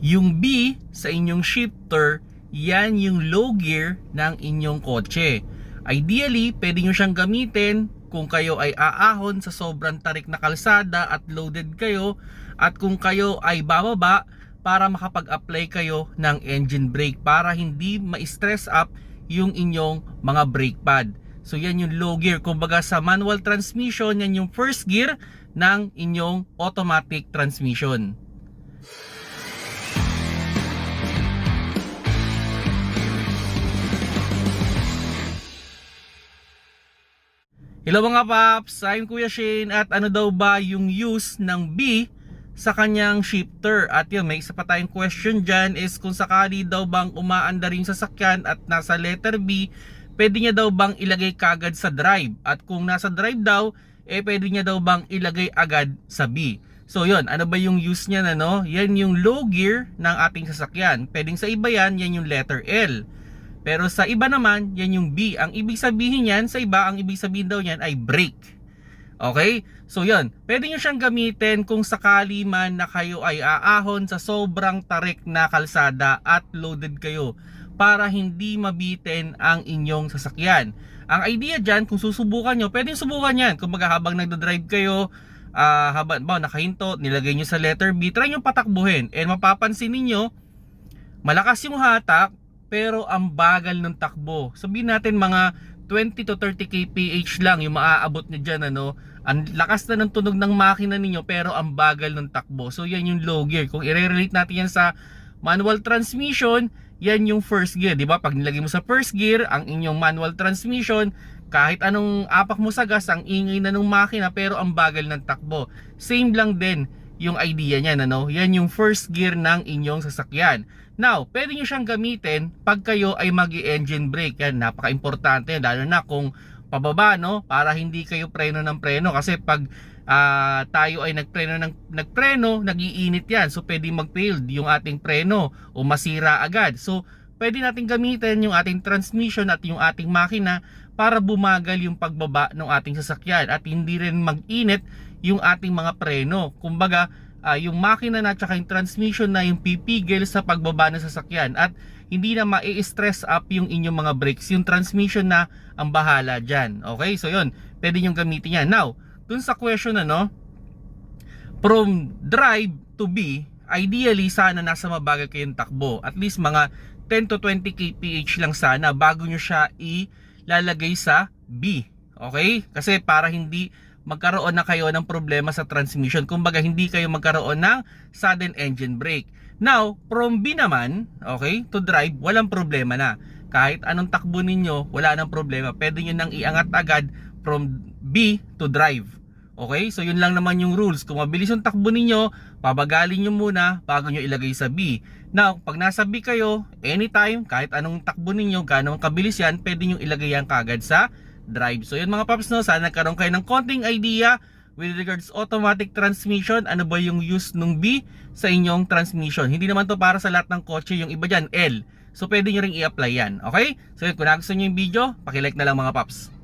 Yung B sa inyong shifter, yan yung low gear ng inyong kotse. Ideally, pwede nyo siyang gamitin kung kayo ay aahon sa sobrang tarik na kalsada at loaded kayo at kung kayo ay bababa para makapag-apply kayo ng engine brake para hindi ma-stress up yung inyong mga brake pad. So yan yung low gear. Kumbaga sa manual transmission, yan yung first gear ng inyong automatic transmission. Hello mga paps, I'm Kuya Shane at ano daw ba yung use ng B sa kanyang shifter? At yun, may isa pa tayong question dyan is kung sakali daw bang umaandar yung sasakyan at nasa letter B, pwede niya daw bang ilagay kagad sa drive? At kung nasa drive daw, eh pwede niya daw bang ilagay agad sa B? So yun, ano ba yung use niya na no? Yan yung low gear ng ating sasakyan. Pwedeng sa iba yan, yan yung letter L. Pero sa iba naman, yan yung B. Ang ibig sabihin yan, sa iba, ang ibig sabihin daw yan ay brake. Okay? So yun, pwede nyo siyang gamitin kung sakali man na kayo ay aahon sa sobrang tarik na kalsada at loaded kayo para hindi mabitin ang inyong sasakyan. Ang idea dyan, kung susubukan nyo, pwede subukan yan. Kung habang nagdadrive kayo, ah habang ba, nakahinto, nilagay nyo sa letter B, try nyo patakbuhin. And mapapansin ninyo, malakas yung hatak, pero ang bagal ng takbo. Sabihin natin mga 20 to 30 kph lang yung maaabot nyo dyan ano. Ang lakas na ng tunog ng makina ninyo pero ang bagal ng takbo. So yan yung low gear. Kung i-relate natin yan sa manual transmission, yan yung first gear, di ba? Pag nilagay mo sa first gear, ang inyong manual transmission, kahit anong apak mo sa gas, ang ingay na ng makina pero ang bagal ng takbo. Same lang din yung idea niyan, ano? Yan yung first gear ng inyong sasakyan. Now, pwede nyo siyang gamitin pag kayo ay mag engine brake. Yan, napaka-importante, lalo na kung pababa, no? Para hindi kayo preno ng preno. Kasi pag ah, tayo ay nagpreno ng nagpreno, nagiinit yan. So, pwede mag-failed yung ating preno o masira agad. So, pwede natin gamitin yung ating transmission at yung ating makina para bumagal yung pagbaba ng ating sasakyan at hindi rin mag-init yung ating mga preno. Kumbaga, ah, yung makina na tsaka yung transmission na yung pipigil sa pagbaba ng sasakyan at hindi na ma-stress up yung inyong mga brakes. Yung transmission na ang bahala dyan. Okay? So yun, pwede nyo gamitin yan. Now, dun sa question ano, from drive to B, ideally sana nasa mabagal kayong takbo. At least mga 10 to 20 kph lang sana bago nyo siya ilalagay sa B. Okay? Kasi para hindi magkaroon na kayo ng problema sa transmission. Kumbaga hindi kayo magkaroon ng sudden engine brake. Now, from B naman, okay, to drive, walang problema na. Kahit anong takbo ninyo, wala nang problema. Pwede nyo nang iangat agad from B to drive. Okay? So yun lang naman yung rules. Kung mabilis yung takbo ninyo, pabagalin nyo muna bago nyo ilagay sa B. Now, pag nasa B kayo, anytime, kahit anong takbo ninyo, ganong kabilis yan, pwede nyo ilagay yan kagad sa drive. So yun mga paps, no, sana nagkaroon kayo ng konting idea with regards automatic transmission, ano ba yung use ng B sa inyong transmission. Hindi naman to para sa lahat ng kotse, yung iba dyan, L. So pwede nyo ring i-apply yan. Okay? So yun, kung nagustuhan nyo yung video, pakilike na lang mga paps.